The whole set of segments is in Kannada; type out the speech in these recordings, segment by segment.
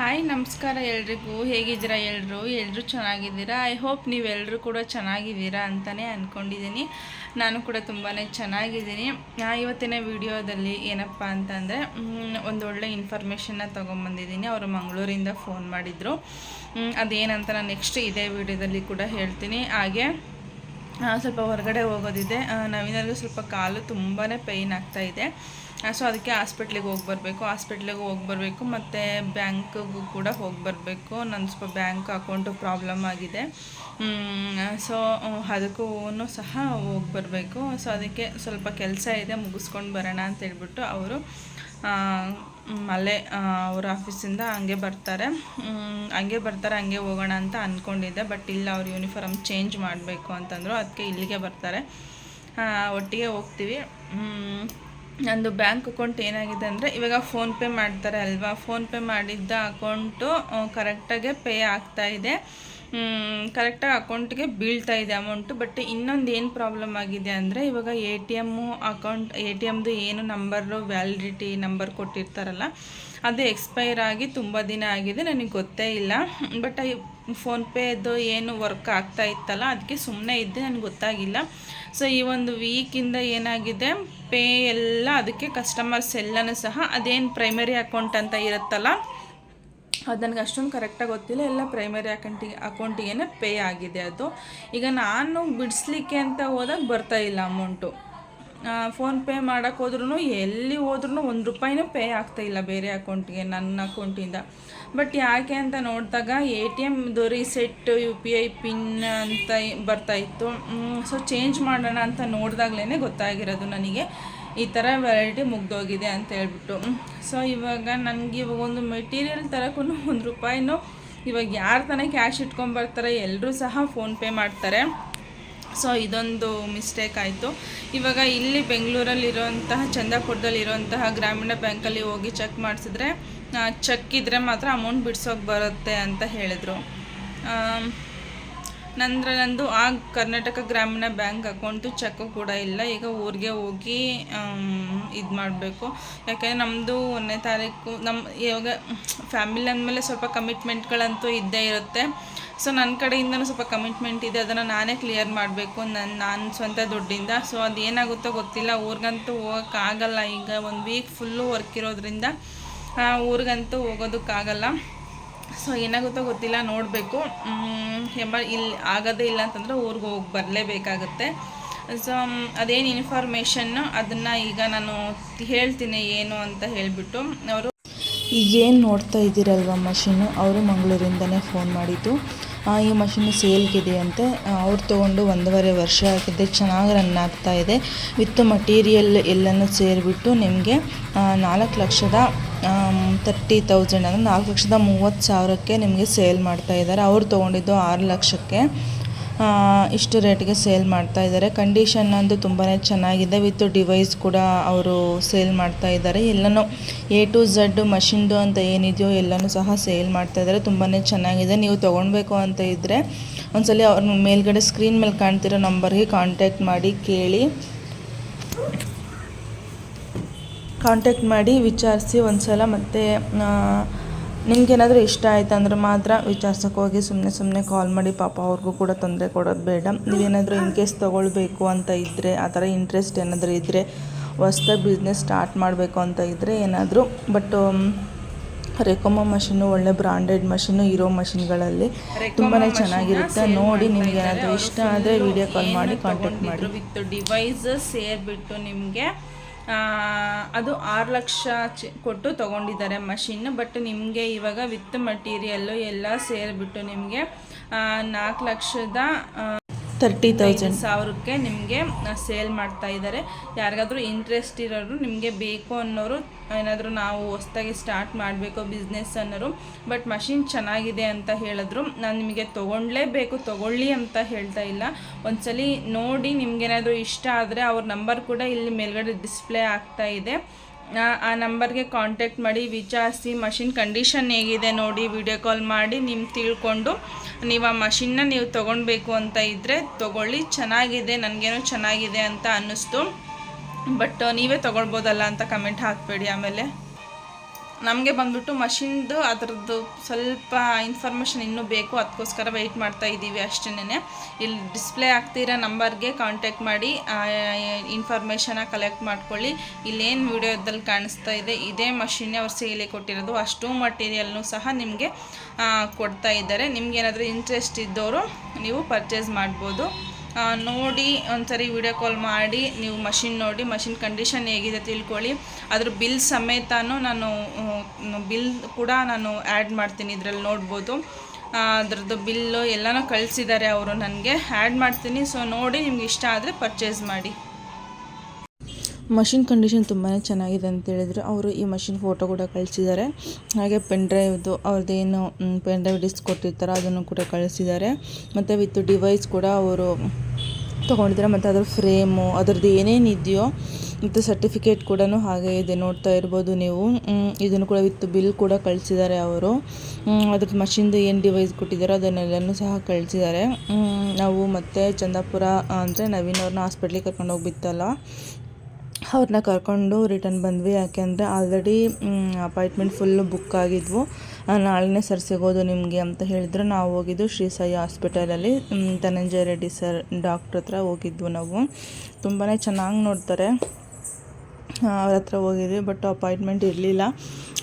ಹಾಯ್, ನಮಸ್ಕಾರ ಎಲ್ರಿಗೂ. ಹೇಗಿದ್ದೀರಾ ಎಲ್ಲರೂ ಎಲ್ಲರೂ ಚೆನ್ನಾಗಿದ್ದೀರಾ? ಐ ಹೋಪ್ ನೀವೆಲ್ಲರೂ ಕೂಡ ಚೆನ್ನಾಗಿದ್ದೀರಾ ಅಂತಲೇ ಅಂದ್ಕೊಂಡಿದ್ದೀನಿ ನಾನು ಕೂಡ ತುಂಬಾ ಚೆನ್ನಾಗಿದ್ದೀನಿ. ಇವತ್ತಿನ ವಿಡಿಯೋದಲ್ಲಿ ಏನಪ್ಪ ಅಂತಂದರೆ ಒಂದು ಒಳ್ಳೆ ಇನ್ಫಾರ್ಮೇಷನ್ನ ತೊಗೊಂಬಂದಿದ್ದೀನಿ. ಅವರು ಮಂಗಳೂರಿಂದ ಫೋನ್ ಮಾಡಿದರು. ಅದೇನಂತ ನಾನು ನೆಕ್ಸ್ಟ್ ಇದೇ ವಿಡಿಯೋದಲ್ಲಿ ಕೂಡ ಹೇಳ್ತೀನಿ. ಹಾಗೆ ಸ್ವಲ್ಪ ಹೊರಗಡೆ ಹೋಗೋದಿದೆ. ನವೀನಲ್ಲೂ ಸ್ವಲ್ಪ ಕಾಲು ತುಂಬಾ ಪೇಯ್ನ್ ಆಗ್ತಾ ಇದೆ. ಸೊ ಅದಕ್ಕೆ ಹಾಸ್ಪಿಟ್ಲಿಗೆ ಹೋಗಿ ಬರಬೇಕು. ಹಾಸ್ಪಿಟ್ಲಿಗೆ ಹೋಗಿ ಬರಬೇಕು ಮತ್ತು ಬ್ಯಾಂಕ್ಗೂ ಕೂಡ ಹೋಗಿ ಬರಬೇಕು. ನನ್ನ ಸ್ವಲ್ಪ ಬ್ಯಾಂಕ್ ಅಕೌಂಟು ಪ್ರಾಬ್ಲಮ್ ಆಗಿದೆ. ಸೊ ಅದಕ್ಕೂ ಸಹ ಹೋಗಿ ಬರಬೇಕು. ಸೊ ಅದಕ್ಕೆ ಸ್ವಲ್ಪ ಕೆಲಸ ಇದೆ, ಮುಗಿಸ್ಕೊಂಡು ಬರೋಣ ಅಂತ ಹೇಳ್ಬಿಟ್ಟು ಅವರು ಅಲ್ಲೇ ಅವ್ರ ಆಫೀಸಿಂದ ಹಂಗೆ ಬರ್ತಾರೆ. ಹಂಗೆ ಬರ್ತಾರೆ, ಹಂಗೆ ಹೋಗೋಣ ಅಂತ ಅಂದ್ಕೊಂಡಿದ್ದೆ ಬಟ್ ಇಲ್ಲ, ಅವ್ರ ಯೂನಿಫಾರ್ಮ್ ಚೇಂಜ್ ಮಾಡಬೇಕು ಅಂತಂದರು. ಅದಕ್ಕೆ ಇಲ್ಲಿಗೆ ಬರ್ತಾರೆ. ಒಟ್ಟಿಗೆ ಹೋಗ್ತೀವಿ. ನಂದು ಬ್ಯಾಂಕ್ ಅಕೌಂಟ್ ಏನಾಗಿದೆ ಅಂದರೆ ಇವಾಗ ಫೋನ್ಪೇ ಮಾಡ್ತಾರೆ ಅಲ್ವಾ? ಫೋನ್ಪೇ ಮಾಡಿದ್ದ ಅಕೌಂಟು ಕರೆಕ್ಟಾಗೆ ಪೇ ಆಗ್ತಾ ಇದೆ. ಕರೆಕ್ಟಾಗಿ ಅಕೌಂಟ್ಗೆ ಬೀಳ್ತಾ ಇದೆ ಅಮೌಂಟು. ಬಟ್ ಇನ್ನೊಂದು ಏನು ಪ್ರಾಬ್ಲಮ್ ಆಗಿದೆ ಅಂದರೆ ಇವಾಗ A T M account, A T ಎಮ್ದು ಏನು ನಂಬರು ವ್ಯಾಲಿಡಿಟಿ ನಂಬರ್ ಕೊಟ್ಟಿರ್ತಾರಲ್ಲ, ಅದು ಎಕ್ಸ್ಪೈರ್ ಆಗಿ ತುಂಬ ದಿನ ಆಗಿದೆ. ನನಗೆ ಗೊತ್ತೇ ಇಲ್ಲ. ಬಟ್ ಫೋನ್ಪೇದು ಏನು ವರ್ಕ್ ಆಗ್ತಾ ಇತ್ತಲ್ಲ ಅದಕ್ಕೆ ಸುಮ್ಮನೆ ಇದ್ದೆ ನನಗೆ ಗೊತ್ತಾಗಿಲ್ಲ. ಸೊ ಈ ಒಂದು ವೀಕಿಂದ ಏನಾಗಿದೆ, ಪೇ ಎಲ್ಲ ಅದಕ್ಕೆ ಕಸ್ಟಮರ್ಸ್ ಎಲ್ಲನೂ ಸಹ ಅದೇನು ಪ್ರೈಮರಿ ಅಕೌಂಟ್ ಅಂತ ಇರುತ್ತಲ್ಲ, ಅದು ನನಗೆ ಅಷ್ಟೊಂದು ಕರೆಕ್ಟಾಗಿ ಗೊತ್ತಿಲ್ಲ. ಎಲ್ಲ ಪ್ರೈಮರಿ ಅಕೌಂಟಿಗೆ ಅಕೌಂಟಿಗೆ ಪೇ ಆಗಿದೆ ಅದು. ಈಗ ನಾನು ಬಿಡಿಸ್ಲಿಕ್ಕೆ ಅಂತ ಹೋದಾಗ ಬರ್ತಾ ಇಲ್ಲ ಅಮೌಂಟು ಫೋನ್ಪೇ ಮಾಡೋಕ್ಕೆ ಹೋದ್ರೂ ಎಲ್ಲಿ ಹೋದ್ರೂ ಒಂದು ರೂಪಾಯಿನೂ ಪೇ ಆಗ್ತಾ ಇಲ್ಲ ಬೇರೆ ಅಕೌಂಟ್ಗೆ ನನ್ನ ಅಕೌಂಟಿಂದ ಬಟ್ ಯಾಕೆ ಅಂತ ನೋಡಿದಾಗ A T ಎಮ್ದು reset U P I pin ಅಂತ ಬರ್ತಾಯಿತ್ತು ಸೊ ಚೇಂಜ್ ಮಾಡೋಣ ಅಂತ ನೋಡಿದಾಗ್ಲೇ ಗೊತ್ತಾಗಿರೋದು ನನಗೆ. ಈ ಥರ ವೆರೈಟಿ ಮುಗ್ದೋಗಿದೆ ಅಂತ ಹೇಳ್ಬಿಟ್ಟು. ಸೊ ಇವಾಗ ನನಗೆ ಇವಾಗ ಒಂದು ಮೆಟೀರಿಯಲ್ ತರಕ್ಕೂ ಒಂದು ರೂಪಾಯಿನೂ ಇವಾಗ ಯಾರು ತಾನೇ ಕ್ಯಾಶ್ ಇಟ್ಕೊಂಬರ್ತಾರೆ ಎಲ್ಲರೂ ಸಹ ಫೋನ್ಪೇ ಮಾಡ್ತಾರೆ. ಸೊ ಇದೊಂದು ಮಿಸ್ಟೇಕ್ ಆಯಿತು. ಇವಾಗ ಇಲ್ಲಿ ಬೆಂಗಳೂರಲ್ಲಿರುವಂತಹ, ಚಂದಾಪುರದಲ್ಲಿರುವಂತಹ ಗ್ರಾಮೀಣ ಬ್ಯಾಂಕಲ್ಲಿ ಹೋಗಿ ಚೆಕ್ ಮಾಡಿಸಿದ್ರೆ ಚೆಕ್ ಇದ್ದರೆ ಮಾತ್ರ ಅಮೌಂಟ್ ಬಿಡ್ಸೋಕೆ ಬರುತ್ತೆ ಅಂತ ಹೇಳಿದರು. ನಂತರ ನಂದು ಆ ಕರ್ನಾಟಕ ಗ್ರಾಮೀಣ ಬ್ಯಾಂಕ್ ಅಕೌಂಟು ಚೆಕ್ಕು ಕೂಡ ಇಲ್ಲ. ಈಗ ಊರಿಗೆ ಹೋಗಿ ಇದು ಮಾಡಬೇಕು. ಯಾಕೆಂದರೆ ನಮ್ಮದು ಒಂದನೇ ತಾರೀಕು ನಮ್ಮ ಇವಾಗ ಫ್ಯಾಮಿಲಿ ಅಂದಮೇಲೆ ಸ್ವಲ್ಪ ಕಮಿಟ್ಮೆಂಟ್ಗಳಂತೂ ಇದ್ದೇ ಇರುತ್ತೆ. ಸೊ ನನ್ನ ಕಡೆಯಿಂದನೂ ಸ್ವಲ್ಪ ಕಮಿಟ್ಮೆಂಟ್ ಇದೆ, ಅದನ್ನು ನಾನೇ ಕ್ಲಿಯರ್ ಮಾಡಬೇಕು ನನ್ನ ನಾನು ಸ್ವಂತ ದುಡ್ಡಿಂದ. ಸೊ ಅದು ಏನಾಗುತ್ತೋ ಗೊತ್ತಿಲ್ಲ. ಊರಿಗಂತೂ ಹೋಗೋಕ್ಕಾಗಲ್ಲ ಈಗ ಒಂದು ವೀಕ್ ಫುಲ್ಲು ವರ್ಕ್ ಇರೋದ್ರಿಂದ ಊರಿಗಂತೂ ಹೋಗೋದಕ್ಕಾಗಲ್ಲ. ಸೊ ಏನಾಗುತ್ತೋ ಗೊತ್ತಿಲ್ಲ, ನೋಡಬೇಕು. ಎಂಬ ಇಲ್ಲಿ ಆಗೋದೇ ಇಲ್ಲ ಅಂತಂದರೆ ಊರಿಗೆ ಹೋಗಿ ಬರಲೇಬೇಕಾಗುತ್ತೆ. ಸೊ ಅದೇನು ಇನ್ಫಾರ್ಮೇಷನ್ನು ಅದನ್ನು ಈಗ ನಾನು ಹೇಳ್ತೀನಿ ಏನು ಅಂತ ಹೇಳಿಬಿಟ್ಟು. ಅವರು ಈಗೇನು ನೋಡ್ತಾ ಇದ್ದೀರಲ್ವ ಮಷೀನು? ಅವರು ಮಂಗಳೂರಿಂದನೇ ಫೋನ್ ಮಾಡಿದ್ದು. ಈ ಮಷಿನ್ ಸೇಲ್ಗಿದೆ ಅವ್ರು ತೊಗೊಂಡು ಒಂದೂವರೆ ವರ್ಷ ಆಗಿದೆ, ಚೆನ್ನಾಗಿ ರನ್ ಆಗ್ತಾ ಇದೆ. ವಿತ್ ಮಟೀರಿಯಲ್ ಎಲ್ಲನೂ ಸೇರಿಬಿಟ್ಟು ನಿಮಗೆ ನಾಲ್ಕು ಲಕ್ಷದ ತರ್ಟಿ ತೌಸಂಡ್ ಅಂದರೆ ನಾಲ್ಕು ಲಕ್ಷದ ಮೂವತ್ತು ಸಾವಿರಕ್ಕೆ ನಿಮಗೆ ಸೇಲ್ ಮಾಡ್ತಾ ಇದ್ದಾರೆ. ಅವ್ರು ತೊಗೊಂಡಿದ್ದು ಆರು ಲಕ್ಷಕ್ಕೆ. ಇಷ್ಟು ರೇಟ್ಗೆ ಸೇಲ್ ಮಾಡ್ತಾ ಇದ್ದಾರೆ. ಕಂಡೀಷನ್ ಅಂತೂ ತುಂಬಾ ಚೆನ್ನಾಗಿದೆ. ವಿತ್ ಡಿವೈಸ್ ಕೂಡ ಅವರು ಸೇಲ್ ಮಾಡ್ತಾ ಇದ್ದಾರೆ. ಎಲ್ಲನೂ ಎ ಟು ಝಡ್ ಮಷಿನ್ದು ಅಂತ ಏನಿದೆಯೋ ಎಲ್ಲನೂ ಸಹ ಸೇಲ್ ಮಾಡ್ತಾ ಇದ್ದಾರೆ. ತುಂಬಾ ಚೆನ್ನಾಗಿದೆ. ನೀವು ತೊಗೊಳ್ಬೇಕು ಅಂತ ಇದ್ದರೆ ಒಂದ್ಸಲಿ ಅವ್ರ ಮೇಲ್ಗಡೆ ಸ್ಕ್ರೀನ್ ಮೇಲೆ ಕಾಣ್ತಿರೋ ನಂಬರ್ಗೆ ಕಾಂಟ್ಯಾಕ್ಟ್ ಮಾಡಿ, ಕೇಳಿ. ಕಾಂಟ್ಯಾಕ್ಟ್ ಮಾಡಿ, ವಿಚಾರಿಸಿ ಒಂದ್ಸಲ ಮತ್ತು ನಿಮ್ಗೇನಾದರೂ ಇಷ್ಟ ಆಯ್ತು ಅಂದರೆ ಮಾತ್ರ ವಿಚಾರ್ಸಕ್ಕೆ ಹೋಗಿ ಸುಮ್ಮನೆ ಸುಮ್ಮನೆ ಕಾಲ್ ಮಾಡಿ ಪಾಪ ಅವ್ರಿಗೂ ಕೂಡ ತೊಂದರೆ ಕೊಡೋದು ಬೇಡ. ನೀವೇನಾದರೂ ಇನ್ ಕೇಸ್ ತೊಗೊಳ್ಬೇಕು ಅಂತ ಇದ್ದರೆ ಆ ಥರ ಇಂಟ್ರೆಸ್ಟ್ ಏನಾದರೂ ಇದ್ದರೆ ಹೊಸ್ದಾಗಿ ಬಿಸ್ನೆಸ್ ಸ್ಟಾರ್ಟ್ ಮಾಡಬೇಕು ಅಂತ ಇದ್ದರೆ ಏನಾದರೂ ಬಟ್ ರೆಕೊಮೋ ಮಷಿನು ಒಳ್ಳೆ ಬ್ರಾಂಡೆಡ್ ಮಷಿನು ಇರೋ ಮಷಿನ್ಗಳಲ್ಲಿ ತುಂಬಾ ಚೆನ್ನಾಗಿರುತ್ತೆ. ನೋಡಿ ನಿಮ್ಗೆ ಏನಾದರೂ ಇಷ್ಟ ಆದರೆ ವಿಡಿಯೋ ಕಾಲ್ ಮಾಡಿ ಕಾಂಟ್ಯಾಕ್ಟ್ ಮಾಡಿ. ವಿತ್ ಡಿವೈಸ್ ಸೇರಿಬಿಟ್ಟು ನಿಮಗೆ ಅದು ಆರು ಲಕ್ಷ ಚಿ- ಕೊಟ್ಟು ತೊಗೊಂಡಿದ್ದಾರೆ ಮಷಿನ್, ಬಟ್ ನಿಮಗೆ ಇವಾಗ ವಿತ್ ಮಟೀರಿಯಲ್ಲು ಎಲ್ಲ ಸೇರಿಬಿಟ್ಟು ನಿಮಗೆ ನಾಲ್ಕು ಲಕ್ಷದ ತರ್ಟಿ ತೌಸಂಡ್ ಸಾವಿರಕ್ಕೆ ನಿಮಗೆ ಸೇಲ್ ಮಾಡ್ತಾ ಇದ್ದಾರೆ ಯಾರಿಗಾದರೂ ಇಂಟ್ರೆಸ್ಟ್ ಇರೋರು ನಿಮಗೆ ಬೇಕು ಅನ್ನೋರು, ಏನಾದರೂ ನಾವು ಹೊಸ್ದಾಗಿ ಸ್ಟಾರ್ಟ್ ಮಾಡಬೇಕು ಬಿಸ್ನೆಸ್ ಅನ್ನೋರು. ಬಟ್ ಮಷಿನ್ ಚೆನ್ನಾಗಿದೆ ಅಂತ ಹೇಳಿದ್ರು. ನಾನು ನಿಮಗೆ ತೊಗೊಳ್ಳೇಬೇಕು ತೊಗೊಳ್ಳಿ ಅಂತ ಹೇಳ್ತಾ ಇಲ್ಲ. ಒಂದ್ಸಲಿ ನೋಡಿ ನಿಮ್ಗೇನಾದರೂ ಇಷ್ಟ ಆದರೆ ಅವ್ರ ನಂಬರ್ ಕೂಡ ಇಲ್ಲಿ ಮೇಲ್ಗಡೆ ಡಿಸ್ಪ್ಲೇ ಆಗ್ತಾ ಇದೆ. ಆ- ನಂಬರ್ಗೆ ಕಾಂಟ್ಯಾಕ್ಟ್ ಮಾಡಿ, ವಿಚಾರಿಸಿ ಮಷಿನ್ ಕಂಡೀಷನ್ ಹೇಗಿದೆ ನೋಡಿ ವಿಡಿಯೋ ಕಾಲ್ ಮಾಡಿ ನಿಮ್ಮ ತಿಳ್ಕೊಂಡು, ನೀವು ಆ ಮಷಿನ್ನ ನೀವು ತೊಗೊಳ್ಬೇಕು ಅಂತ ಇದ್ದರೆ ತೊಗೊಳ್ಳಿ, ಚೆನ್ನಾಗಿದೆ, ನನಗೇನೋ ಚೆನ್ನಾಗಿದೆ ಅಂತ ಅನ್ನಿಸ್ತು. ಬಟ್ ನೀವೇ ತೊಗೊಳ್ಬೋದಲ್ಲ ಅಂತ ಕಮೆಂಟ್ ಹಾಕಬೇಡಿ ಆಮೇಲೆ. ನಮಗೆ ಬಂದ್ಬಿಟ್ಟು ಮಷಿನ್ದು ಅದರದ್ದು ಸ್ವಲ್ಪ ಇನ್ಫಾರ್ಮೇಷನ್ ಇನ್ನೂ ಬೇಕು ಅದಕ್ಕೋಸ್ಕರ ವೆಯ್ಟ್ ಮಾಡ್ತಾ ಇದ್ದೀವಿ ಅಷ್ಟೇನೆ ಇಲ್ಲಿ ಡಿಸ್ಪ್ಲೇ ಆಗ್ತಿರೋ ನಂಬರ್ಗೆ ಕಾಂಟ್ಯಾಕ್ಟ್ ಮಾಡಿ ಇನ್ಫಾರ್ಮೇಷನ ಕಲೆಕ್ಟ್ ಮಾಡ್ಕೊಳ್ಳಿ. ಇಲ್ಲೇನು ವಿಡಿಯೋದಲ್ಲಿ ಕಾಣಿಸ್ತಾ ಇದೆ, ಇದೇ ಮಷಿನ್ನೇ ಅವ್ರು ಸೇಲಿ ಕೊಟ್ಟಿರೋದು. ಅಷ್ಟು ಮಟೀರಿಯಲ್ನು ಸಹ ನಿಮಗೆ ಕೊಡ್ತಾ ಇದ್ದಾರೆ. ನಿಮ್ಗೇನಾದರೂ ಇಂಟ್ರೆಸ್ಟ್ ಇದ್ದವರು ನೀವು ಪರ್ಚೇಸ್ ಮಾಡ್ಬೋದು. ನೋಡಿ, ಒಂದ್ಸರಿ ವಿಡಿಯೋ ಕಾಲ್ ಮಾಡಿ, ನೀವು ಮಷಿನ್ ನೋಡಿ ಮಷಿನ್ ಕಂಡೀಷನ್ ಹೇಗಿದೆ ತಿಳ್ಕೊಳ್ಳಿ. ಅದ್ರ ಬಿಲ್ ಸಮೇತನೂ ನಾನು ಬಿಲ್ ಕೂಡ ನಾನು ಆ್ಯಡ್ ಮಾಡ್ತೀನಿ ಇದರಲ್ಲಿ ನೋಡ್ಬೋದು. ಅದ್ರದ್ದು ಬಿಲ್ಲು ಎಲ್ಲನೂ ಕಳಿಸಿದ್ದಾರೆ ಅವರು ನನಗೆ. ಆ್ಯಡ್ ಮಾಡ್ತೀನಿ. ಸೊ ನೋಡಿ, ನಿಮ್ಗೆ ಇಷ್ಟ ಆದರೆ ಪರ್ಚೇಸ್ ಮಾಡಿ. ಮಷಿನ್ ಕಂಡೀಷನ್ ತುಂಬಾ ಚೆನ್ನಾಗಿದೆ ಅಂತ ಹೇಳಿದ್ರು. ಅವರು ಈ ಮಷಿನ್ ಫೋಟೋ ಕೂಡ ಕಳಿಸಿದ್ದಾರೆ. ಹಾಗೆ ಪೆನ್ ಡ್ರೈವ್ದು ಅವ್ರದ್ದೇನು ಪೆನ್ ಡ್ರೈವ್ ಡಿಸ್ಕ್ ಕೊಟ್ಟಿರ್ತಾರೋ ಅದನ್ನು ಕೂಡ ಕಳಿಸಿದ್ದಾರೆ. ಮತ್ತು ವಿತ್ ಡಿವೈಸ್ ಕೂಡ ಅವರು ತೊಗೊಂಡಿದ್ದಾರೆ. ಮತ್ತು ಅದ್ರ ಫ್ರೇಮು, ಅದರದ್ದು ಏನೇನು ಇದೆಯೋ, ಮತ್ತು ಸರ್ಟಿಫಿಕೇಟ್ ಕೂಡ ಹಾಗೆ ಇದೆ. ನೋಡ್ತಾ ಇರ್ಬೋದು ನೀವು. ಇದನ್ನು ಕೂಡ ವಿತ್ ಬಿಲ್ ಕೂಡ ಕಳಿಸಿದ್ದಾರೆ ಅವರು. ಅದ್ರ ಮಷಿನ್ದು ಏನು ಡಿವೈಸ್ ಕೊಟ್ಟಿದ್ದಾರೋ ಅದನ್ನೆಲ್ಲನೂ ಸಹ ಕಳಿಸಿದ್ದಾರೆ. ನಾವು ಮತ್ತೆ ಚಂದಾಪುರ, ಅಂದರೆ ನವೀನ್ ಅವ್ರನ್ನ ಹಾಸ್ಪಿಟ್ಲಿಗೆ ಕರ್ಕೊಂಡು ಹೋಗ್ಬಿತ್ತಲ್ಲ ಅವ್ರನ್ನ ಕರ್ಕೊಂಡು ರಿಟರ್ನ್ ಬಂದ್ವಿ. ಯಾಕೆಂದರೆ ಆಲ್ರೆಡಿ ಅಪಾಯಿಂಟ್ಮೆಂಟ್ ಫುಲ್ಲು ಬುಕ್ ಆಗಿದ್ವು. ನಾಳೆನೇ ಸರ್ ಸಿಗೋದು ನಿಮಗೆ ಅಂತ ಹೇಳಿದ್ರು. ನಾವು ಹೋಗಿದ್ದು ಶ್ರೀ ಸಾಯಿ ಹಾಸ್ಪಿಟಲಲ್ಲಿ ಧನಂಜಯ ರೆಡ್ಡಿ ಸರ್ ಡಾಕ್ಟ್ರ್ ಹತ್ರ ಹೋಗಿದ್ವು ನಾವು. ತುಂಬಾ ಚೆನ್ನಾಗಿ ನೋಡ್ತಾರೆ. ಅವ್ರ ಹತ್ರ ಹೋಗಿದ್ವಿ ಬಟ್ ಅಪಾಯಿಂಟ್ಮೆಂಟ್ ಇರಲಿಲ್ಲ.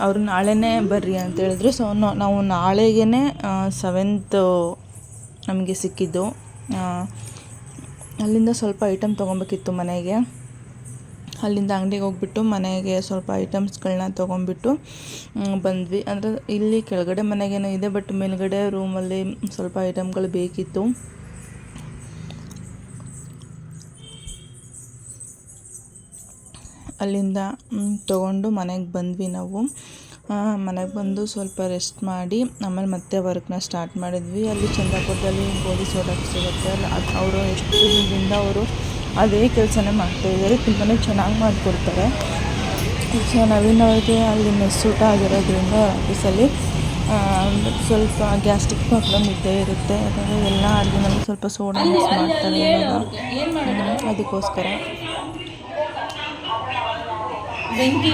ಅವರು ನಾಳೆನೇ ಬರ್ರಿ ಅಂತ ಹೇಳಿದ್ರು. ಸೊ ನಾವು ನಾಳೆಗೇ ಸೆವೆಂತ್ ನಮಗೆ ಸಿಕ್ಕಿದ್ದು. ಅಲ್ಲಿಂದ ಸ್ವಲ್ಪ ಐಟಮ್ ತೊಗೊಬೇಕಿತ್ತು ಮನೆಗೆ. ಅಲ್ಲಿಂದ ಅಂಗಡಿಗೆ ಹೋಗ್ಬಿಟ್ಟು ಮನೆಗೆ ಸ್ವಲ್ಪ ಐಟಮ್ಸ್ಗಳನ್ನ ತೊಗೊಂಡ್ಬಿಟ್ಟು ಮ್, ಬಂದ್ವಿ. ಅಂದರೆ ಇಲ್ಲಿ ಕೆಳಗಡೆ ಮನೆಗೇನೋ ಇದೆ ಬಟ್ ಮೇಲ್ಗಡೆ ರೂಮಲ್ಲಿ ಸ್ವಲ್ಪ ಐಟಮ್ಗಳು ಬೇಕಿತ್ತು. ಅಲ್ಲಿಂದ ತೊಗೊಂಡು ಮನೆಗೆ ಬಂದ್ವಿ ನಾವು. ಮನೆಗೆ ಬಂದು ಸ್ವಲ್ಪ ರೆಸ್ಟ್ ಮಾಡಿ ಆಮೇಲೆ ಮತ್ತೆ ವರ್ಕ್ನ ಸ್ಟಾರ್ಟ್ ಮಾಡಿದ್ವಿ. ಅಲ್ಲಿ ಚಂದಾಪುರದಲ್ಲಿ ಗೋಧಿ ಸೋಡಾ ಸಿಗುತ್ತೆ ಅಲ್ಲ ಅವರು ಎಷ್ಟು ದಿನದಿಂದ ಅವರು ಅದೇ ಕೆಲಸನೇ ಮಾಡ್ತಾಯಿದ್ದಾರೆ ತುಂಬಾ ಚೆನ್ನಾಗಿ ಮಾಡಿಕೊಡ್ತಾರೆ. ಸೊ ನವೀನ್ ಅವ್ರಿಗೆ ಅಲ್ಲಿ ಮೆಸ್ ಊಟ ಆಗಿರೋದ್ರಿಂದ ಆಫೀಸಲ್ಲಿ ಸ್ವಲ್ಪ ಗ್ಯಾಸ್ಟ್ರಿಕ್ ಪ್ರಾಬ್ಲಮ್ ಇದ್ದೇ ಇರುತ್ತೆ. ಯಾಕಂದರೆ ಎಲ್ಲ ಅಡುಗೆನಲ್ಲಿ ಸ್ವಲ್ಪ ಸೋಡಾ ಮಿಕ್ಸ್ ಮಾಡ್ತಾರೆ ಅದಕ್ಕೋಸ್ಕರ. ಬೆಂಕಿ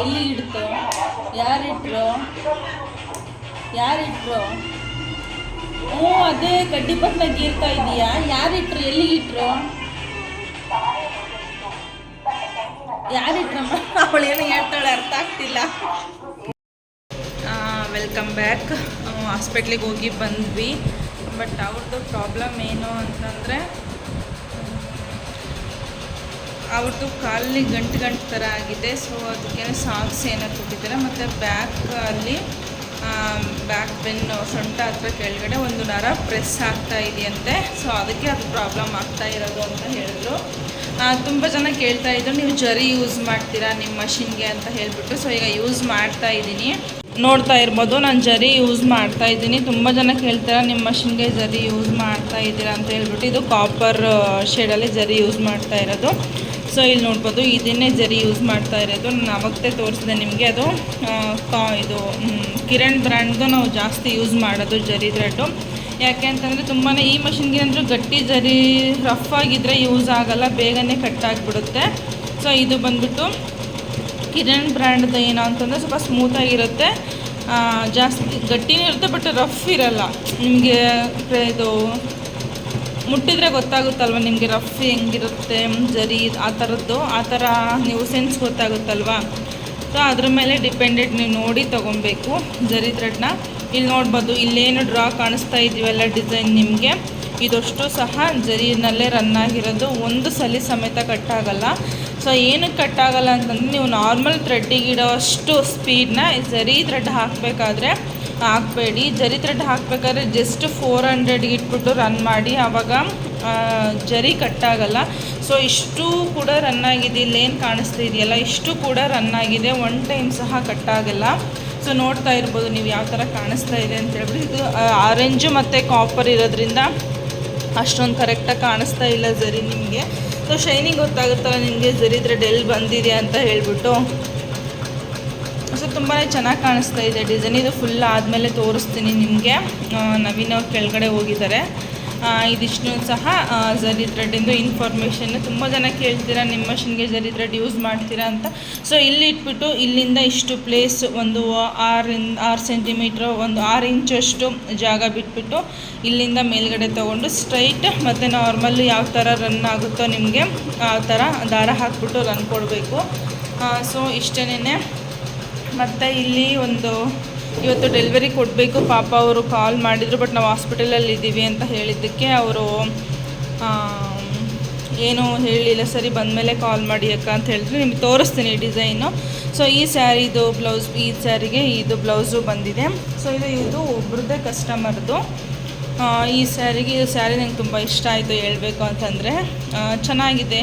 ಎಲ್ಲಿ ಇಡ್ತು? ಯಾರಿಟ್ರು ಯಾರಿಟ್ರು ಹ್ಞೂ ಅದೇ ಕಡ್ಡಿ ಪಟ್ನ ಗೀರ್ತಾ ಇದೀಯಾ? ಯಾರಿಟ್ರು ಎಲ್ಲಿ ಇಟ್ರು? ಯಾರಿಟ್ರಮ್ಮ ಅವಳು ಏನೋ ಹೇಳ್ತಾಳೆ ಅರ್ಥ ಆಗ್ತಿಲ್ಲ. ವೆಲ್ಕಮ್ ಬ್ಯಾಕ್ ಹಾಸ್ಪಿಟ್ಲಿಗೆ ಹೋಗಿ ಬಂದ್ವಿ. ಬಟ್ ಅವ್ರದ್ದು ಪ್ರಾಬ್ಲಮ್ ಏನು ಅಂತಂದರೆ ಅವ್ರದ್ದು ಕಾಲಲ್ಲಿ ಗಂಟು ಗಂಟು ಥರ ಆಗಿದೆ. ಸೊ ಅದಕ್ಕೆ ಸಾಕ್ಸ್ ಏನೋ ಕೊಟ್ಟಿದ್ದಾರೆ. ಮತ್ತು ಬ್ಯಾಕ್ ಅಲ್ಲಿ ಬ್ಯಾಕ್ ಬೆನ್ನು ಸೊಂಟ ಹತ್ರ ಕೆಳಗಡೆ ಒಂದು ನರ ಪ್ರೆಸ್ ಆಗ್ತಾ ಇದೆಯಂತೆ. ಸೊ ಅದಕ್ಕೆ ಅದು ಪ್ರಾಬ್ಲಮ್ ಆಗ್ತಾ ಇರೋದು ಅಂತ ಹೇಳಿದ್ರು. ತುಂಬ ಜನ ಕೇಳ್ತಾ ಇದ್ರು, ನೀವು ಜರಿ ಯೂಸ್ ಮಾಡ್ತೀರಾ, ನಿಮ್ಮ ಮಷಿನ್ಗೆ ಅಂತ ಹೇಳ್ಬಿಟ್ಟು. ಸೊ ಈಗ ಯೂಸ್ ಮಾಡ್ತಾ ಇದ್ದೀನಿ. ನೋಡ್ತಾ ಇರ್ಬೋದು, ನಾನು ಜರಿ ಯೂಸ್ ಮಾಡ್ತಾ ಇದ್ದೀನಿ. ತುಂಬ ಜನ ಕೇಳ್ತಾರೆ, ನಿಮ್ಮ ಮಷಿನ್ಗೆ ಜರಿ ಯೂಸ್ ಮಾಡ್ತಾ ಇದ್ದೀರಾ ಅಂತ ಹೇಳ್ಬಿಟ್ಟು. ಇದು ಕಾಪರ್ ಶೇಡಲ್ಲಿ ಜರಿ ಯೂಸ್ ಮಾಡ್ತಾ ಇರೋದು. ಸೊ ಇಲ್ಲಿ ನೋಡ್ಬೋದು, ಇದನ್ನೇ ಜರಿ ಯೂಸ್ ಮಾಡ್ತಾ ಇರೋದು. ನಾನು ಅವಾಗೇ ತೋರಿಸಿದೆ ನಿಮಗೆ. ಅದು ಕಾ, ಇದು ಕಿರಣ್ ಬ್ರ್ಯಾಂಡ್ದು ನಾವು ಜಾಸ್ತಿ ಯೂಸ್ ಮಾಡೋದು ಜರಿ ಥ್ರೆಡ್ಡು ಯಾಕೆ ಅಂತಂದರೆ ತುಂಬಾ ಈ ಮಷಿನ್ಗೆ ಅಂದರೆ ಗಟ್ಟಿ ಜರಿ ರಫ್ ಆಗಿದ್ದರೆ ಯೂಸ್ ಆಗೋಲ್ಲ, ಬೇಗನೆ ಕಟ್ ಆಗಿಬಿಡುತ್ತೆ. ಸೊ ಇದು ಬಂದ್ಬಿಟ್ಟು ಕಿರಣ್ ಬ್ರ್ಯಾಂಡ್ದು ಏನು ಅಂತಂದರೆ ಸ್ವಲ್ಪ ಸ್ಮೂತಾಗಿರುತ್ತೆ ಜಾಸ್ತಿ ಗಟ್ಟಿನೂ ಇರುತ್ತೆ ಬಟ್ ರಫ್ ಇರಲ್ಲ. ನಿಮಗೆ ಇದು ಮುಟ್ಟಿದ್ರೆ ಗೊತ್ತಾಗುತ್ತಲ್ವ ನಿಮಗೆ ರಫ್ ಹೆಂಗಿರುತ್ತೆ, ಜರಿ ಆ ಥರದ್ದು ಆ ಥರ ನೀವು ಸೆನ್ಸ್ ಗೊತ್ತಾಗುತ್ತಲ್ವ? ಸೊ ಅದ್ರ ಮೇಲೆ ಡಿಪೆಂಡೆಡ್ ನೀವು ನೋಡಿ ತೊಗೊಬೇಕು ಜರಿ ಥ್ರೆಡ್ನ ಇಲ್ಲಿ ನೋಡ್ಬೋದು, ಇಲ್ಲೇನು ಡ್ರಾ ಕಾಣಿಸ್ತಾ ಇದೀವಲ್ಲ ಡಿಸೈನ್ ನಿಮಗೆ. ಇದಷ್ಟು ಸಹ ಜರಿನಲ್ಲೇ ರನ್ ಆಗಿರೋದು. ಒಂದು ಸಲಿ ಸಮೇತ ಕಟ್ಟಾಗಲ್ಲ ಸೊ ಏನಕ್ಕೆ ಕಟ್ಟಾಗಲ್ಲ ಅಂತಂದರೆ ನೀವು ನಾರ್ಮಲ್ ಥ್ರೆಡ್ಡಿಗೆ ಇಡೋ ಅಷ್ಟು ಸ್ಪೀಡ್ನ ಜರಿ ಥ್ರೆಡ್ ಹಾಕಬೇಕಾದ್ರೆ ಹಾಕಬೇಡಿ ಜರಿ ಥ್ರೆಡ್ ಹಾಕಬೇಕಾದ್ರೆ ಜಸ್ಟ್ ಫೋರ್ ಹಂಡ್ರೆಡ್ಗೆ ಇಟ್ಬಿಟ್ಟು ರನ್ ಮಾಡಿ. ಆವಾಗ ಜರಿ ಕಟ್ಟಾಗಲ್ಲ ಸೊ ಇಷ್ಟು ಕೂಡ ರನ್ ಆಗಿದೆ. ಇಲ್ಲೇನು ಕಾಣಿಸ್ತಾ ಇದೆಯಲ್ಲ? ಇಷ್ಟು ಕೂಡ ರನ್ ಆಗಿದೆ. ಒನ್ ಟೈಮ್ ಸಹ ಕಟ್ಟಾಗಲ್ಲ ಸೊ ನೋಡ್ತಾ ಇರ್ಬೋದು ನೀವು ಯಾವ ಥರ ಕಾಣಿಸ್ತಾ ಇದೆ ಅಂತ ಹೇಳ್ಬಿಟ್ಟು. ಇದು ಆರೆಂಜು ಮತ್ತು ಕಾಪರ್ ಇರೋದ್ರಿಂದ ಅಷ್ಟೊಂದು ಕರೆಕ್ಟಾಗಿ ಕಾಣಿಸ್ತಾ ಇಲ್ಲ ಜರಿ ನಿಮಗೆ. ಸೊ ಶೈನಿಂಗ್ ಗೊತ್ತಾಗುತ್ತಲ್ಲ ನಿಮಗೆ? ಜರಿ ಇದ್ರೆ ಡೆಲ್ ಬಂದಿದೆ ಅಂತ ಹೇಳ್ಬಿಟ್ಟು. ಸೊ ತುಂಬಾ ಚೆನ್ನಾಗಿ ಕಾಣಿಸ್ತಾ ಇದೆ ಡಿಸೈನ್ ಇದು ಫುಲ್ ಆದಮೇಲೆ ತೋರಿಸ್ತೀನಿ ನಿಮಗೆ. ನವೀನ ಕೆಳಗಡೆ ಹೋಗಿದ್ದಾರೆ. ಇದಿಷ್ಟು ಸಹ ಝರಿ ಥ್ರೆಡ್ಡಿಂದು ಇನ್ಫಾರ್ಮೇಷನ್ ತುಂಬ ಜನ ಕೇಳ್ತೀರಾ, ನಿಮ್ಮ ಮಷಿನ್ಗೆ ಜರಿ ಥ್ರೆಡ್ ಯೂಸ್ ಮಾಡ್ತೀರಾ ಅಂತ. ಸೊ ಇಲ್ಲಿ ಇಟ್ಬಿಟ್ಟು ಇಲ್ಲಿಂದ ಇಷ್ಟು ಪ್ಲೇಸ್ ಒಂದು ಆರಿಂದ ಆರು ಸೆಂಟಿಮೀಟ್ರ್ ಒಂದು ಆರು ಇಂಚಷ್ಟು ಜಾಗ ಬಿಟ್ಬಿಟ್ಟು ಇಲ್ಲಿಂದ ಮೇಲ್ಗಡೆ ತೊಗೊಂಡು ಸ್ಟ್ರೈಟ್ ಮತ್ತು ನಾರ್ಮಲ್ ಯಾವ ಥರ ರನ್ ಆಗುತ್ತೋ ನಿಮಗೆ ಆ ಥರ ದಾರ ಹಾಕ್ಬಿಟ್ಟು ರನ್ ಕೊಡಬೇಕು. ಸೊ ಇಷ್ಟೇ ಮತ್ತು ಇಲ್ಲಿ ಒಂದು ಇವತ್ತು ಡೆಲಿವರಿ ಕೊಡಬೇಕು. ಪಾಪ ಅವರು ಕಾಲ್ ಮಾಡಿದರು ಬಟ್ ನಾವು ಹಾಸ್ಪಿಟಲಲ್ಲಿ ಇದ್ದೀವಿ ಅಂತ ಹೇಳಿದ್ದಕ್ಕೆ ಅವರು ಏನು ಹೇಳಿಲ್ಲ. ಸರಿ, ಬಂದಮೇಲೆ ಕಾಲ್ ಮಾಡಿ ಅಕ್ಕ ಅಂತ ಹೇಳಿದ್ರು. ನಿಮ್ಗೆ ತೋರಿಸ್ತೀನಿ ಡಿಸೈನು ಸೊ ಈ ಸ್ಯಾರಿದು ಬ್ಲೌಸ್ ಈ ಸ್ಯಾರಿಗೆ ಇದು ಬ್ಲೌಸು ಬಂದಿದೆ. ಸೊ ಇದು ಇದು ಒಬ್ರದ್ದೇ ಕಸ್ಟಮರ್ದು ಈ ಸ್ಯಾರಿಗೆ ಈ ಸ್ಯಾರಿ ನಂಗೆ ತುಂಬ ಇಷ್ಟ ಆಯಿತು ಹೇಳಬೇಕು ಅಂತಂದರೆ ಚೆನ್ನಾಗಿದೆ.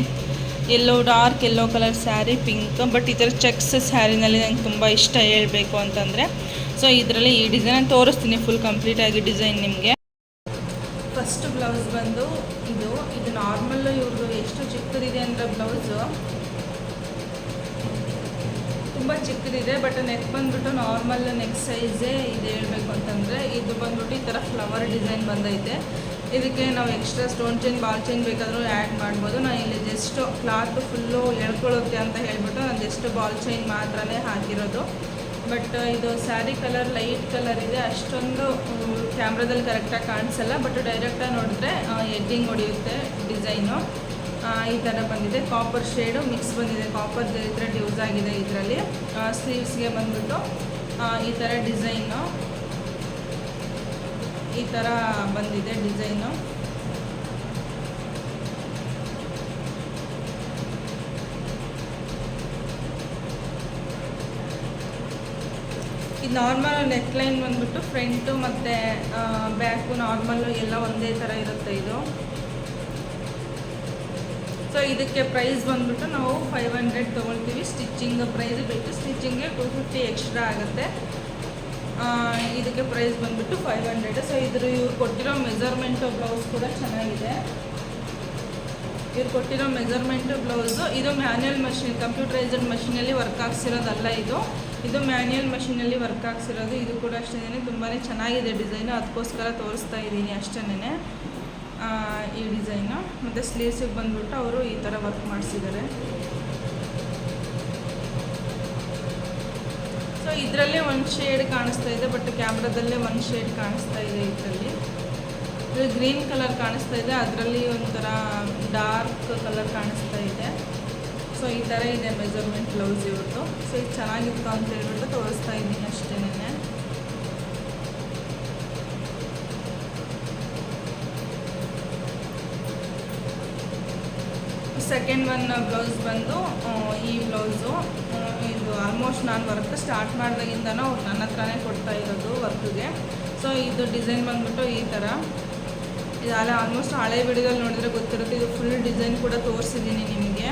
Yellow dark yellow colour sari pink but ಈ ಥರ ಚೆಕ್ಸ್ ಸ್ಯಾರಿನಲ್ಲಿ ನಂಗೆ ತುಂಬ ಇಷ್ಟ ಹೇಳಬೇಕು ಅಂತಂದರೆ. ಸೊ ಇದರಲ್ಲಿ ಈ ಡಿಸೈನ್ ತೋರಿಸ್ತೀನಿ ಫುಲ್ ಕಂಪ್ಲೀಟಾಗಿ ಡಿಸೈನ್ ನಿಮಗೆ. ಫಸ್ಟ್ ಬ್ಲೌಸ್ ಬಂದು ಇದು ಇದು ನಾರ್ಮಲ್ ಇವ್ರದ್ದು ಎಷ್ಟು ಚಿಕ್ಕದಿದೆ ಅಂದರೆ ಬ್ಲೌಸು ತುಂಬ ಚಿಕ್ಕದಿದೆ ಬಟ್ ನೆಕ್ ಬಂದ್ಬಿಟ್ಟು ನಾರ್ಮಲ್ ನೆಕ್ ಸೈಜೇ ಇದು ಹೇಳಬೇಕು ಅಂತಂದರೆ, ಇದು ಬಂದ್ಬಿಟ್ಟು ಈ ಥರ ಫ್ಲವರ್ ಡಿಸೈನ್ ಬಂದೈತೆ. ಇದಕ್ಕೆ ನಾವು extra stone chain ball chain ಬೇಕಾದರೂ ಆ್ಯಡ್ ಮಾಡ್ಬೋದು. ನಾನು ಇಲ್ಲಿ ಜಸ್ಟ್ ಕ್ಲಾತ್ ಫುಲ್ಲು ಎಳ್ಕೊಳ್ಳುತ್ತೆ ಅಂತ ಹೇಳ್ಬಿಟ್ಟು ನಾನು ಜಸ್ಟ್ ಬಾಲ್ ಚೈನ್ ಮಾತ್ರನೇ ಹಾಕಿರೋದು. ಬಟ್ ಇದು ಸ್ಯಾರಿ ಕಲರ್ ಲೈಟ್ ಕಲರ್ ಇದೆ. ಅಷ್ಟೊಂದು ಕ್ಯಾಮ್ರಾದಲ್ಲಿ ಕರೆಕ್ಟಾಗಿ ಕಾಣಿಸಲ್ಲ. ಬಟ್ ಡೈರೆಕ್ಟಾಗಿ ನೋಡಿದ್ರೆ ಎಡ್ಡಿಂಗ್ ಹೊಡೆಯುತ್ತೆ ಡಿಸೈನು ಈ ಥರ ಬಂದಿದೆ. ಕಾಪರ್ ಶೇಡು ಮಿಕ್ಸ್ ಬಂದಿದೆ. ಕಾಪರ್ ಥ್ರೆಡ್ ಯೂಸ್ ಆಗಿದೆ ಇದರಲ್ಲಿ. ಸ್ಲೀವ್ಸ್ಗೆ ಬಂದ್ಬಿಟ್ಟು ಈ ಥರ ಡಿಸೈನು ಈ ಥರ ಬಂದಿದೆ ಡಿಸೈನು. ಇದು ನಾರ್ಮಲ್ ನೆಕ್ ಲೈನ್ ಬಂದ್ಬಿಟ್ಟು ಫ್ರಂಟು ಮತ್ತು ಬ್ಯಾಕು ನಾರ್ಮಲ್ಲು ಎಲ್ಲ ಒಂದೇ ಥರ ಇರುತ್ತೆ ಇದು. ಸೊ ಇದಕ್ಕೆ ಪ್ರೈಸ್ ಬಂದ್ಬಿಟ್ಟು ನಾವು ಫೈವ್ ಹಂಡ್ರೆಡ್ ತೊಗೊಳ್ತೀವಿ. ಸ್ಟಿಚಿಂಗ್ ಪ್ರೈಸ್ ಬಿಟ್ಟು ಸ್ಟಿಚ್ಚಿಂಗೆ ಟೂ ಫಿಫ್ಟಿ ಎಕ್ಸ್ಟ್ರಾ ಆಗುತ್ತೆ. ಇದಕ್ಕೆ ಪ್ರೈಸ್ ಬಂದ್ಬಿಟ್ಟು ಫೈವ್ ಹಂಡ್ರೆಡ್ ಸೊ ಇದ್ರ ಇವ್ರು ಕೊಟ್ಟಿರೋ ಮೆಜರ್ಮೆಂಟು ಬ್ಲೌಸ್ ಕೂಡ ಚೆನ್ನಾಗಿದೆ. ಇವ್ರು ಕೊಟ್ಟಿರೋ ಮೆಜರ್ಮೆಂಟು ಬ್ಲೌಸು ಇದು ಮ್ಯಾನ್ಯಲ್ ಮಷಿನ್ ಕಂಪ್ಯೂಟರೈಸ್ಡ್ ಮಷಿನಲ್ಲಿ ವರ್ಕ್ ಆಗ್ಸಿರೋದಲ್ಲ ಇದು. ಇದು ಮ್ಯಾನ್ಯಲ್ ಮಷಿನಲ್ಲಿ ವರ್ಕ್ ಆಗ್ಸಿರೋದು. ಇದು ಕೂಡ ಅಷ್ಟೇ ತುಂಬಾ ಚೆನ್ನಾಗಿದೆ ಡಿಸೈನು. ಅದಕ್ಕೋಸ್ಕರ ತೋರಿಸ್ತಾ ಇದ್ದೀನಿ ಅಷ್ಟೇ ಈ ಡಿಸೈನು. ಮತ್ತು ಸ್ಲೀವ್ಸಿಗೆ ಬಂದ್ಬಿಟ್ಟು ಅವರು ಈ ಥರ ವರ್ಕ್ ಮಾಡಿಸಿದ್ದಾರೆ. ಇದರಲ್ಲೇ ಒಂದು ಶೇಡ್ ಕಾಣಿಸ್ತಾ ಇದೆ ಬಟ್ ಕ್ಯಾಮ್ರಾದಲ್ಲೇ ಒಂದು ಶೇಡ್ ಕಾಣಿಸ್ತಾ ಇದೆ ಇದರಲ್ಲಿ. ಇದು ಗ್ರೀನ್ ಕಲರ್ ಕಾಣಿಸ್ತಾ ಇದೆ, ಅದರಲ್ಲಿ ಒಂಥರ ಡಾರ್ಕ್ ಕಲರ್ ಕಾಣಿಸ್ತಾ ಇದೆ. ಸೊ ಈ ಥರ ಇದೆ ಮೆಜರ್ಮೆಂಟ್ ಬ್ಲೌಸ್ ಇವತ್ತು. ಸೊ ಇದು ಚೆನ್ನಾಗಿತ್ತು ಅಂತ ಹೇಳ್ಬಿಟ್ಟು ತೋರಿಸ್ತಾ ಇದ್ದೀನಿ ಅಷ್ಟೇನೆ ಸೆಕೆಂಡ್ ಒನ್ ಬ್ಲೌಸ್ ಬಂದು ಈ ಬ್ಲೌಸು ಇದು ಆಲ್ಮೋಸ್ಟ್ ನಾನು ವರ್ಕ್ ಸ್ಟಾರ್ಟ್ ಮಾಡಿದಾಗಿಂದನೂ ಅವ್ರು ನನ್ನ ಹತ್ರನೇ ಕೊಡ್ತಾ ಇರೋದು ವರ್ಕ್ಗೆ ಸೊ ಇದು ಡಿಸೈನ್ ಬಂದ್ಬಿಟ್ಟು ಈ ಥರ ಇದು ಅಲ್ಲ ಆಲ್ಮೋಸ್ಟ್ ಹಳೆ ವಿಡಿಯೋದಲ್ಲಿ ನೋಡಿದ್ರೆ ಗೊತ್ತಿರುತ್ತೆ, ಇದು ಫುಲ್ ಡಿಸೈನ್ ಕೂಡ ತೋರಿಸಿದ್ದೀನಿ ನಿಮಗೆ.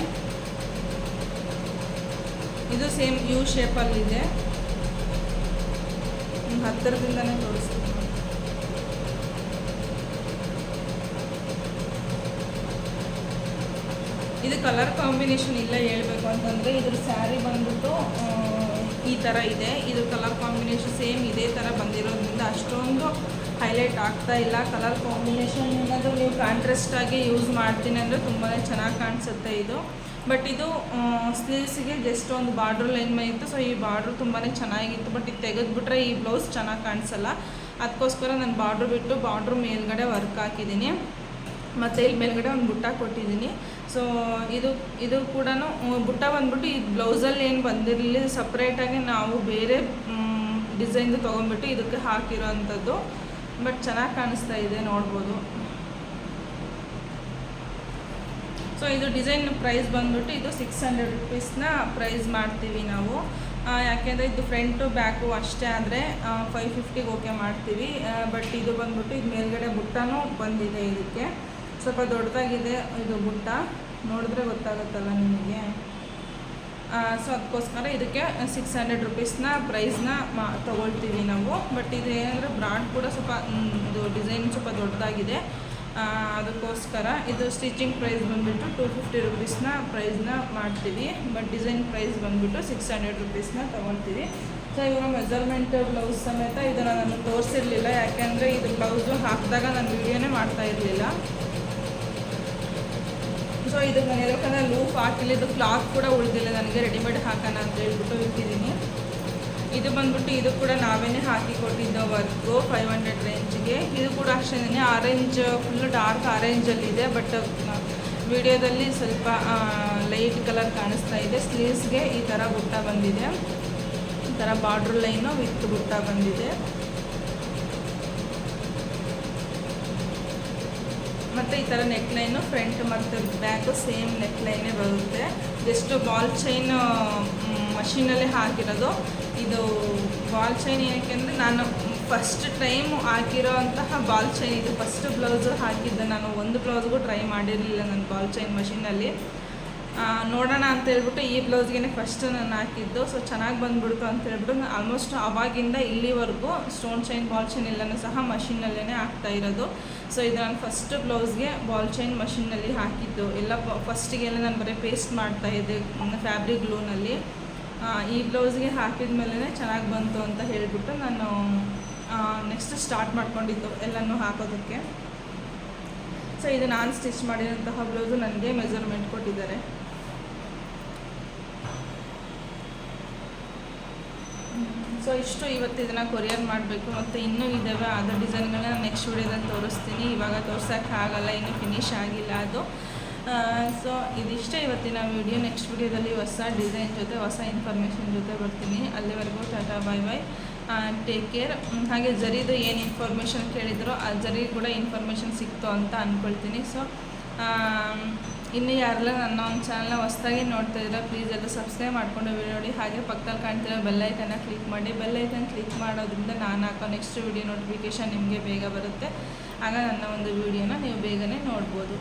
ಇದು ಸೇಮ್ ಯು ಶೇಪಲ್ಲಿದೆ ಹತ್ತಿರದಿಂದನೇ ತೋರಿಸ್ತೀನಿ ಇದು ಕಲರ್ ಕಾಂಬಿನೇಷನ್ ಇಲ್ಲ ಹೇಳಬೇಕು ಅಂತಂದರೆ ಇದ್ರ ಸ್ಯಾರಿ ಬಂದ್ಬಿಟ್ಟು ಈ ಥರ ಇದೆ. ಇದು ಕಲರ್ ಕಾಂಬಿನೇಷನ್ ಸೇಮ್ ಇದೇ ಥರ ಬಂದಿರೋದ್ರಿಂದ ಅಷ್ಟೊಂದು ಹೈಲೈಟ್ ಆಗ್ತಾ ಇಲ್ಲ. ಕಲರ್ ಕಾಂಬಿನೇಷನ್ ಏನಾದರೂ ನೀವು ಕಾಂಟ್ರಾಸ್ಟ್ ಆಗಿ ಯೂಸ್ ಮಾಡ್ತೀನಿ ಅಂದರೆ ತುಂಬಾ ಚೆನ್ನಾಗಿ ಕಾಣಿಸುತ್ತೆ ಇದು. ಬಟ್ ಇದು ಸ್ಲೀವ್ಸಿಗೆ ಜಸ್ಟ್ ಒಂದು ಬಾರ್ಡ್ರ್ ಲೈನ್ ಮೇಲೆ ಇತ್ತು. ಸೊ ಈ ಬಾರ್ಡ್ರ್ ತುಂಬಾ ಚೆನ್ನಾಗಿತ್ತು. ಬಟ್ ಇದು ತೆಗೆದುಬಿಟ್ರೆ ಈ ಬ್ಲೌಸ್ ಚೆನ್ನಾಗಿ ಕಾಣಿಸಲ್ಲ. ಅದಕ್ಕೋಸ್ಕರ ನಾನು ಬಾರ್ಡ್ರ್ ಬಿಟ್ಟು ಬಾರ್ಡ್ರ್ ಮೇಲ್ಗಡೆ ವರ್ಕ್ ಹಾಕಿದ್ದೀನಿ. ಮತ್ತು ಇಲ್ಲಿ ಮೇಲ್ಗಡೆ ಒಂದು ಬುಟ್ಟ ಕೊಟ್ಟಿದ್ದೀನಿ. ಸೊ ಇದು ಇದು ಕೂಡ ಬುಟ್ಟ ಬಂದ್ಬಿಟ್ಟು ಈ ಬ್ಲೌಸಲ್ಲಿ ಏನು ಬಂದಿರಲಿಲ್ಲ ಸಪ್ರೇಟಾಗಿ ನಾವು ಬೇರೆ ಡಿಸೈನ್ದು ತೊಗೊಂಡ್ಬಿಟ್ಟು ಇದಕ್ಕೆ ಹಾಕಿರೋ ಅಂಥದ್ದು ಬಟ್ ಚೆನ್ನಾಗಿ ಕಾಣಿಸ್ತಾ ಇದೆ, ನೋಡ್ಬೋದು. ಸೊ ಇದು ಡಿಸೈನ್ ಪ್ರೈಸ್ ಬಂದ್ಬಿಟ್ಟು ಇದು ಸಿಕ್ಸ್ ಹಂಡ್ರೆಡ್ ರುಪೀಸ್ನ ಪ್ರೈಸ್ ಮಾಡ್ತೀವಿ ನಾವು. ಯಾಕೆಂದರೆ ಇದು ಫ್ರಂಟು ಬ್ಯಾಕು ಅಷ್ಟೇ ಆದರೆ ಫೈವ್ ಫಿಫ್ಟಿಗೆ ಓಕೆ ಮಾಡ್ತೀವಿ. ಬಟ್ ಇದು ಬಂದ್ಬಿಟ್ಟು ಇದು ಮೇಲ್ಗಡೆ ಬುಟ್ಟನೂ ಬಂದಿದೆ ಇದಕ್ಕೆ. ಸ್ವಲ್ಪ ದೊಡ್ಡದಾಗಿದೆ ಇದು ಬುಟ್ಟ. ನೋಡಿದ್ರೆ ಗೊತ್ತಾಗುತ್ತಲ್ಲ ನಿಮಗೆ? ಸೊ ಅದಕ್ಕೋಸ್ಕರ ಇದಕ್ಕೆ ಸಿಕ್ಸ್ ಹಂಡ್ರೆಡ್ ರುಪೀಸ್ನ ಪ್ರೈಸ್ನ ಮಾ, ತೊಗೊಳ್ತೀವಿ ನಾವು. ಬಟ್ ಇದು ಏನಂದರೆ ಬ್ರಾಂಡ್ ಕೂಡ ಸ್ವಲ್ಪ ಇದು ಡಿಸೈನ್ ಸ್ವಲ್ಪ ದೊಡ್ಡದಾಗಿದೆ. ಅದಕ್ಕೋಸ್ಕರ ಇದು ಸ್ಟಿಚಿಂಗ್ ಪ್ರೈಸ್ ಬಂದುಬಿಟ್ಟು ಟೂ ಫಿಫ್ಟಿ ರುಪೀಸ್ನ ಪ್ರೈಸ್ನ ಮಾಡ್ತೀವಿ. ಬಟ್ ಡಿಸೈನ್ ಪ್ರೈಸ್ ಬಂದುಬಿಟ್ಟು ಸಿಕ್ಸ್ ಹಂಡ್ರೆಡ್ ರುಪೀಸ್ನ ತೊಗೊಳ್ತೀವಿ. ಸೊ ಇವಾಗ ಮೆಜರ್ಮೆಂಟ್ ಬ್ಲೌಸ್ ಸಮೇತ ಇದನ್ನು ನಾನು ತೋರಿಸಿರಲಿಲ್ಲ. ಯಾಕೆಂದರೆ ಇದು ಬ್ಲೌಸು ಹಾಕಿದಾಗ ನಾನು ವೀಡಿಯೋನೇ ಮಾಡ್ತಾ ಇರಲಿಲ್ಲ. ಸೊ ಇದು ನಾನು ಲೂಫ್ ಹಾಕಿಲ್ಲ. ಇದು ಕ್ಲಾತ್ ಕೂಡ ಉಳಿದಿಲ್ಲ. ನನಗೆ ರೆಡಿಮೇಡ್ ಹಾಕೋಣ ಅಂತ ಹೇಳ್ಬಿಟ್ಟು ಇಟ್ಟಿದ್ದೀನಿ. ಇದು ಬಂದ್ಬಿಟ್ಟು ಇದು ಕೂಡ ನಾವೇನೇ ಹಾಕಿ ಕೊಟ್ಟಿದ್ದ ವರ್ಕು ಫೈವ್ ಹಂಡ್ರೆಡ್ ರೇಂಜ್ಗೆ ಇದು ಕೂಡ ಅಷ್ಟೇ ಆರೆಂಜ್ ಫುಲ್ಲು ಡಾರ್ಕ್ ಆರೆಂಜಲ್ಲಿದೆ ಬಟ್ ವಿಡಿಯೋದಲ್ಲಿ ಸ್ವಲ್ಪ ಲೈಟ್ ಕಲರ್ ಕಾಣಿಸ್ತಾ ಇದೆ. ಸ್ಲೀವ್ಸ್ಗೆ ಈ ಥರ ಗುಟ್ಟ ಬಂದಿದೆ. ಈ ಥರ ಬಾರ್ಡ್ರ್ ಲೈನು ವಿತ್ ಗುಟ್ಟ ಬಂದಿದೆ. ಮತ್ತು ಈ ಥರ ನೆಕ್ ಲೈನು ಫ್ರಂಟ್ ಮತ್ತು ಬ್ಯಾಕು ಸೇಮ್ ನೆಕ್ ಲೈನೇ ಬರುತ್ತೆ ಜಸ್ಟ್ ಬಾಲ್ ಚೈನ್ ಮಷೀನಲ್ಲೇ ಹಾಕಿರೋದು, ಇದು ಬಾಲ್ ಚೈನ್ ಏನಕ್ಕೆ ಅಂದರೆ ನಾನು ಫಸ್ಟ್ ಟೈಮ್ ಹಾಕಿರೋ ಅಂತಹ ಬಾಲ್ ಚೈನ್ ಇದು ಫಸ್ಟ್ ಬ್ಲೌಸು ಹಾಕಿದ್ದೆ ನಾನು ಒಂದು ಬ್ಲೌಸ್ಗೂ ಟ್ರೈ ಮಾಡಿರಲಿಲ್ಲ ನನ್ನ ಬಾಲ್ ಚೈನ್ ಮಷೀನಲ್ಲಿ ನೋಡೋಣ ಅಂತ ಹೇಳ್ಬಿಟ್ಟು ಈ ಬ್ಲೌಸ್ಗೆ ಫಸ್ಟ್ ನಾನು ಹಾಕಿದ್ದು. ಸೊ ಚೆನ್ನಾಗಿ ಬಂದ್ಬಿಡ್ತು ಅಂತ ಹೇಳ್ಬಿಟ್ಟು ಆಲ್ಮೋಸ್ಟ್ ಅವಾಗಿಂದ ಇಲ್ಲಿವರೆಗೂ ಸ್ಟೋನ್ ಚೈನ್ ಬಾಲ್ ಚೈನ್ ಎಲ್ಲನೂ ಸಹ ಮಷಿನಲ್ಲೇ ಹಾಕ್ತಾ ಇರೋದು. ಸೊ ಇದು ನಾನು ಫಸ್ಟ್ ಬ್ಲೌಸ್ಗೆ ಬಾಲ್ ಚೈನ್ ಮಷಿನ್ನಲ್ಲಿ ಹಾಕಿದ್ದು. ಎಲ್ಲ ಫಸ್ಟಿಗೆಲ್ಲ ನಾನು ಬರೀ ಪೇಸ್ಟ್ ಮಾಡ್ತಾ ಇದ್ದೆ ಫ್ಯಾಬ್ರಿಕ್ ಗ್ಲೂನಲ್ಲಿ ಈ ಬ್ಲೌಸ್ಗೆ ಹಾಕಿದ ಮೇಲೆ ಚೆನ್ನಾಗಿ ಬಂತು ಅಂತ ಹೇಳಿಬಿಟ್ಟು ನಾನು ನೆಕ್ಸ್ಟ್ ಸ್ಟಾರ್ಟ್ ಮಾಡ್ಕೊಂಡಿದ್ದು ಎಲ್ಲನೂ ಹಾಕೋದಕ್ಕೆ. ಸೊ ಇದು ನಾನು ಸ್ಟಿಚ್ ಮಾಡಿರೋಂತಹ ಬ್ಲೌಸು ನನಗೆ ಮೆಜರ್ಮೆಂಟ್ ಕೊಟ್ಟಿದ್ದಾರೆ. ಸೊ ಇಷ್ಟು ಇವತ್ತು ಇದನ್ನು ಕೊರಿಯರ್ ಮಾಡಬೇಕು ಮತ್ತು ಇನ್ನೂ ಇದ್ದಾವೆ ಅದರ ಡಿಸೈನ್ಗಳನ್ನ ನೆಕ್ಸ್ಟ್ ವಿಡಿಯೋದಲ್ಲಿ ತೋರಿಸ್ತೀನಿ. ಇವಾಗ ತೋರ್ಸೋಕ್ಕಾಗಲ್ಲ ಇನ್ನೂ ಫಿನಿಶ್ ಆಗಿಲ್ಲ ಅದು. ಸೊ ಇದಿಷ್ಟೇ ಇವತ್ತಿನ ವೀಡಿಯೋ ನೆಕ್ಸ್ಟ್ ವೀಡಿಯೋದಲ್ಲಿ ಹೊಸ ಡಿಸೈನ್ ಜೊತೆ, ಹೊಸ ಇನ್ಫಾರ್ಮೇಷನ್ ಜೊತೆ ಬರ್ತೀನಿ. ಅಲ್ಲಿವರೆಗೂ tata bye bye take care ಹಾಗೆ ಜರಿದು ಏನು ಇನ್ಫಾರ್ಮೇಷನ್ ಕೇಳಿದ್ರು, ಆ ಜರಿ ಕೂಡ ಇನ್ಫಾರ್ಮೇಷನ್ ಸಿಕ್ತು ಅಂತ ಅಂದ್ಕೊಳ್ತೀನಿ ಸೊ ಇನ್ನು ಯಾರೆಲ್ಲ ನನ್ನ ಒಂದು ಚಾನಲ್ನ ಹೊಸ್ದಾಗಿ ನೋಡ್ತಾ ಇದ್ರೆ ಪ್ಲೀಸ್ ಎಲ್ಲ ಸಬ್ಸ್ಕ್ರೈಬ್ ಮಾಡ್ಕೊಂಡು ವಿಡಿಯೋ ನೋಡಿ. ಹಾಗೆ ಪಕ್ಕದಲ್ಲಿ ಕಾಣ್ತಿರೋ ಬೆಲ್ಲೈಕನ್ನ ಕ್ಲಿಕ್ ಮಾಡಿ. ಬೆಲ್ಲೈಕನ್ ಕ್ಲಿಕ್ ಮಾಡೋದ್ರಿಂದ ನಾನು ಹಾಕೋ ನೆಕ್ಸ್ಟ್ ವಿಡಿಯೋ ನೋಟಿಫಿಕೇಷನ್ ನಿಮಗೆ ಬೇಗ ಬರುತ್ತೆ. ಆಗ ನನ್ನ ಒಂದು ವಿಡಿಯೋನ ನೀವು ಬೇಗನೆ ನೋಡ್ಬೋದು.